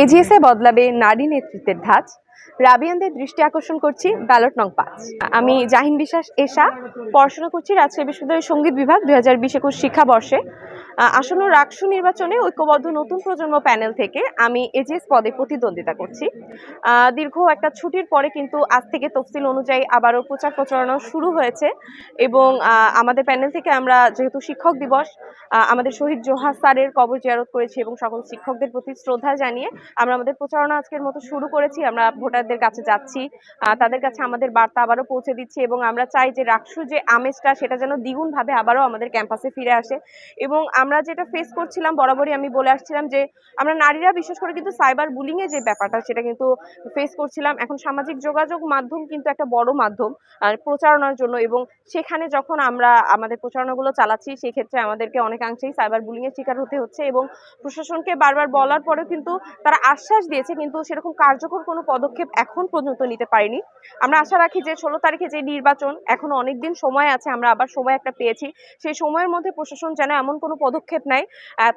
এজিএসএ বদলাবে নারী নেতৃত্বের ধাঁচ। রাবিয়ানদের দৃষ্টি আকর্ষণ করছি ব্যালট নং পাঁচ। আমি জাহিন বিশ্বাস এসা পড়াশোনা করছি রাজশাহী বিশ্ববিদ্যালয়ের সংগীত বিভাগ দু হাজার বিশ একুশ শিক্ষাবর্ষে। আসন্ন রাকসু নির্বাচনে ঐক্যবদ্ধ নতুন প্রজন্ম প্যানেল থেকে আমি এজিএস পদে প্রতিদ্বন্দ্বিতা করছি। দীর্ঘ একটা ছুটির পরে কিন্তু আজ থেকে তফসিল অনুযায়ী আবারও প্রচার প্রচারণা শুরু হয়েছে এবং আমাদের প্যানেল থেকে আমরা যেহেতু শিক্ষক দিবস আমাদের শহীদ জোহা স্যারের কবর জিয়ারত করেছি এবং সকল শিক্ষকদের প্রতি শ্রদ্ধা জানিয়ে আমরা আমাদের প্রচারণা আজকের মতো শুরু করেছি। আমরা ভোটারদের কাছে যাচ্ছি তাদের কাছে আমাদের বার্তা আবারও পৌঁছে দিচ্ছি এবং আমরা চাই যে রাকসু যে আমেজটা সেটা যেন দ্বিগুণভাবে আবারও আমাদের ক্যাম্পাসে ফিরে আসে এবং আমরা যেটা ফেস করছিলাম, বরাবরই আমি বলে আসছিলাম যে, আমরা নারীরা বিশেষ করে কিন্তু সাইবার বুলিংয়ে যে ব্যাপারটা, সেটা কিন্তু ফেস করছিলাম। এখন সামাজিক যোগাযোগ মাধ্যম কিন্তু একটা বড় মাধ্যম প্রচারণার জন্য এবং সেখানে যখন আমরা আমাদের প্রচারণাগুলো চালাচ্ছি সেই ক্ষেত্রে আমাদেরকে অনেকাংশেই সাইবার বুলিংয়ের শিকার হতে হচ্ছে এবং প্রশাসনকে বারবার বলার পরেও কিন্তু তারা আশ্বাস দিয়েছে, কিন্তু সেরকম কার্যকর কোনো পদক্ষেপ এখন পর্যন্ত নিতে পারেনি। আমরা আশা রাখি যে, ষোলো তারিখে যে নির্বাচন, এখনও অনেক দিন সময় আছে, আমরা আবার সময় একটা পেয়েছি। সেই সময়ের মধ্যে প্রশাসন যেন এমন কোনো পদক্ষেপ নেয়।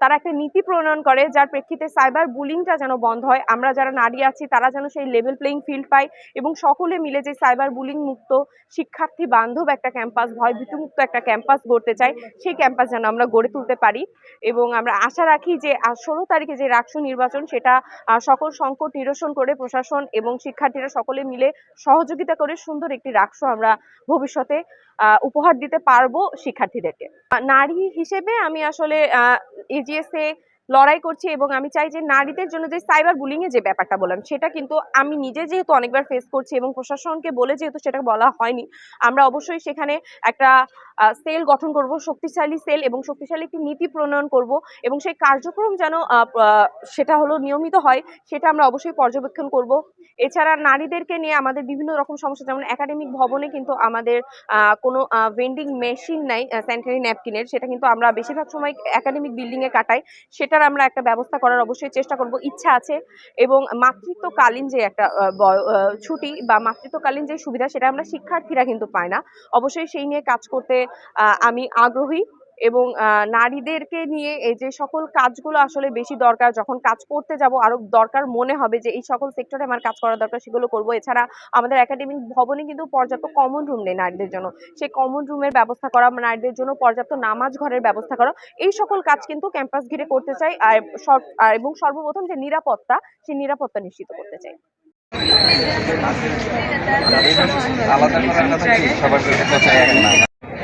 তারা একটা নীতি প্রণয়ন করে, যার প্রেক্ষিতে সাইবার বুলিংটা যেন বন্ধ হয়। আমরা যারা নারী আছি, তারা যেন সেই লেভেল প্লেইং ফিল্ড পাই এবং সকলে মিলে যে সাইবার বুলিং মুক্ত শিক্ষার্থী বান্ধব একটা ক্যাম্পাস ভয় ভীতিমুক্ত একটা ক্যাম্পাস গড়তে চাই, সেই ক্যাম্পাস যেন আমরা গড়ে তুলতে পারি। এবং আমরা আশা রাখি যে ষোলো তারিখে যে রাকসু নির্বাচন, সেটা সকল সংকট নিরসন করে প্রশাসন এবং শিক্ষার্থীরা সকলে মিলে সহযোগিতা করে সুন্দর একটি রাকসু আমরা ভবিষ্যতে উপহার দিতে পারব শিক্ষার্থীদেরকে। নারী হিসেবে আমি আসলে এজিএসএ লড়াই করছি এবং আমি চাই যে নারীদের জন্য যে সাইবার বুলিং এর যে ব্যাপারটা বললাম, সেটা কিন্তু আমি নিজে যেহেতু অনেকবার ফেস করছি এবং প্রশাসনকে বলে যেহেতু সেটা বলা হয়নি, আমরা অবশ্যই সেখানে একটা সেল গঠন করব, শক্তিশালী সেল এবং শক্তিশালী একটি নীতি প্রণয়ন করব এবং সেই কার্যক্রম যেন সেটা হলো নিয়মিত হয়, সেটা আমরা অবশ্যই পর্যবেক্ষণ করব। এছাড়া নারীদেরকে নিয়ে আমাদের বিভিন্ন রকম সমস্যা, যেমন একাডেমিক ভবনে কিন্তু আমাদের কোনো ভেন্ডিং মেশিন নাই স্যানিটারি ন্যাপকিনের সেটা কিন্তু আমরা বেশিরভাগ সময় একাডেমিক বিল্ডিংয়ে কাটাই সেটার আমরা একটা ব্যবস্থা করার অবশ্যই চেষ্টা করব। ইচ্ছা আছে এবং মাতৃত্বকালীন যে একটা ছুটি বা মাতৃত্বকালীন যে সুবিধা সেটা আমরা শিক্ষার্থীরা কিন্তু পায় না। অবশ্যই সেই নিয়ে কাজ করতে আমি আগ্রহী। এবং নারীদেরকে নিয়ে এই যে সকল কাজগুলো আসলে বেশি দরকার, যখন কাজ করতে যাব আরও দরকার মনে হবে যে এই সকল সেক্টরে আমার কাজ করা দরকার, সেগুলো করব। এছাড়া আমাদের একাডেমিক ভবনে কিন্তু পর্যাপ্ত কমন রুম নেই নারীদের জন্য। সেই কমন রুমের ব্যবস্থা করা, নারীদের জন্য পর্যাপ্ত নামাজ ঘরের ব্যবস্থা করা, এই সকল কাজ কিন্তু ক্যাম্পাস ঘিরে করতে চাই। আর এবং সর্বপ্রথম যে নিরাপত্তা, সেই নিরাপত্তা নিশ্চিত করতে চাই। আলাদা